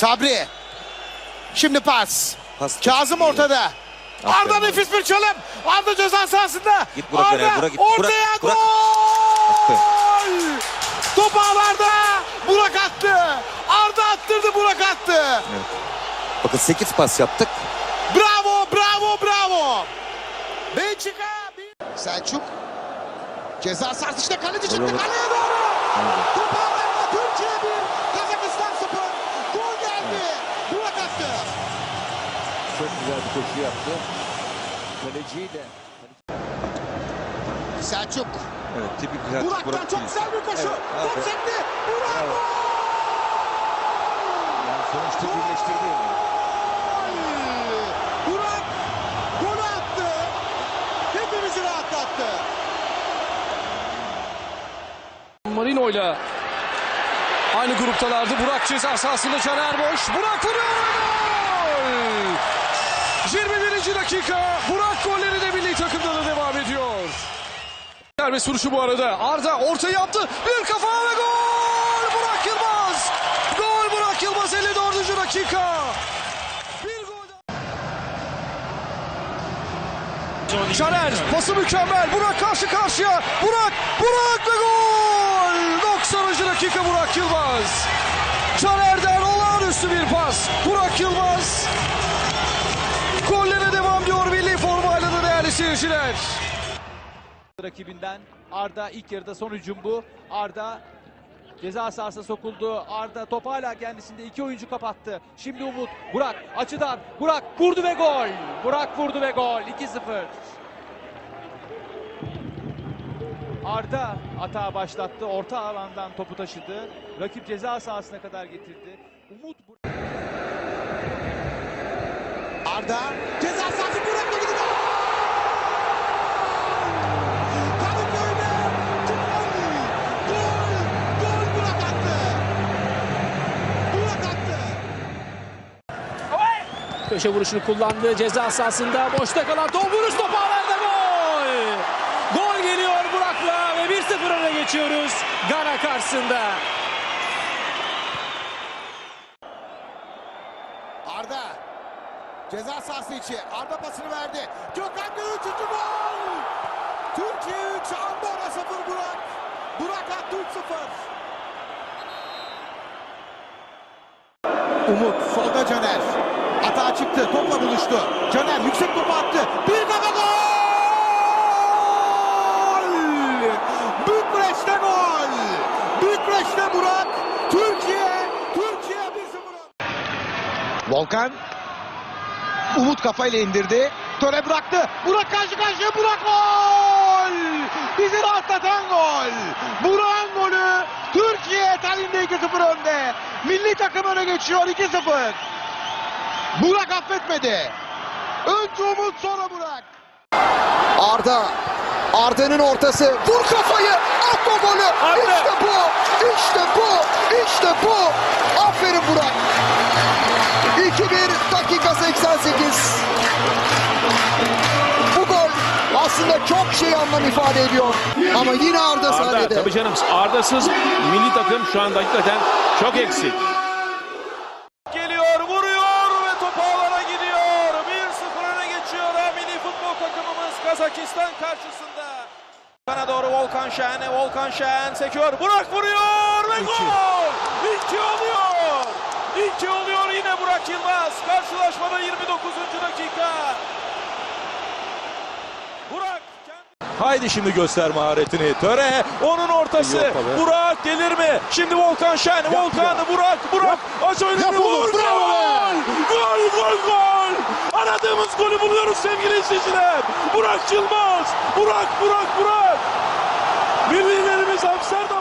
Sabri. Şimdi pas. Pas. Kazım ortada. Aferin Arda nefis bir çalım. Arda ceza sahasında. Git Burak Arda Burak git. ortaya Burak, gol. Top ağlarda. Burak attı. Arda attırdı Burak attı. Bakın 8 pas yaptık. Bravo bravo bravo. Belçika. bir- Selçuk. Ceza sahası işte kaleci çıktı Bravo. kaleye doğru. Top ağlarda Türkiye 1. Kazakistan 0. Gol geldi. Burak attı. Çok güzel bir koşu yaptı. Kaleciyi de Selçuk. Evet tipik güzel. Burak'tan Burak çok güzel bir koşu. Evet, Top sekti. Burak gol. yani sonuçta birleştirdi. Burak golü attı. Hepimizi rahatlattı. Marino ile aynı gruptalardı. Burak ceza sahasında Caner boş. Burak vuruyor gol! 21. dakika. Burak golleri de milli takımda da devam ediyor. Serbest vuruşu bu arada. Arda orta yaptı. Bir kafa ve gol! Burak Yılmaz! Gol Burak Yılmaz 54. dakika. Caner pası mükemmel. Burak karşı karşıya. Burak, Burak ve gol! 90. dakika Burak Yılmaz. Caner'den olağanüstü bir pas. Burak Yılmaz. Seyirciler. rakibinden. Arda ilk yarıda son hücum bu. Arda ceza sahasına sokuldu. Arda top hala kendisinde iki oyuncu kapattı. Şimdi Umut. Burak açıdan. Burak vurdu ve gol. Burak vurdu ve gol. 2-0. Arda atağı başlattı. Orta alandan topu taşıdı. Rakip ceza sahasına kadar getirdi. Umut Burak- Arda ceza sahası Burak'la Köşe vuruşunu kullandı. Ceza sahasında boşta kalan top vuruş top ağlarda gol. Gol geliyor Burak'la ve 1-0 öne geçiyoruz Gana karşısında. Arda ceza sahası içi. Arda pasını verdi. Gökhan üçüncü gol. Türkiye 3 Andorra 0 Burak. Burak attı 3-0. Umut solda Caner. Atağa çıktı. Topla buluştu. Caner yüksek topu attı. Bir kafa gol. Bükreş'te gol. Bükreş'te Burak. Türkiye. Türkiye 1-0. Volkan. Umut kafayla indirdi. Töre bıraktı. Burak karşı karşıya. Burak gol. Bizi rahatlatan gol. Burak'ın golü. Türkiye Tallinn'de 2-0 önde. Milli takım öne geçiyor 2-0. Burak affetmedi. Önce Umut sonra Burak. Arda. Arda'nın ortası. Vur kafayı. At o golü. İşte bu. İşte bu. İşte bu. Aferin Burak. 2-1 dakika 88. Bu gol aslında çok şey anlam ifade ediyor. Ama yine Arda Arda sahnede. tabii canım Arda'sız milli takım şu anda hakikaten çok eksik. Geliyor, vuruyor ve top ağlara gidiyor. 1-0 öne geçiyor ha milli futbol Kazakistan karşısında. Bana doğru Volkan Şen, Volkan Şen sekiyor. Burak vuruyor ve gol! İki oluyor. İki oluyor yine Burak Yılmaz. Karşılaşmada 29. dakika. Burak. Haydi şimdi göster maharetini. Töre onun ortası. Burak gelir mi? Şimdi Volkan Şen. Volkan Burak. Burak aç önünü vur. Gol! Gol gol gol. Aradığımız golü buluyoruz sevgili izleyiciler. Burak Yılmaz. Burak Burak Burak. Millilerimiz Amsterdam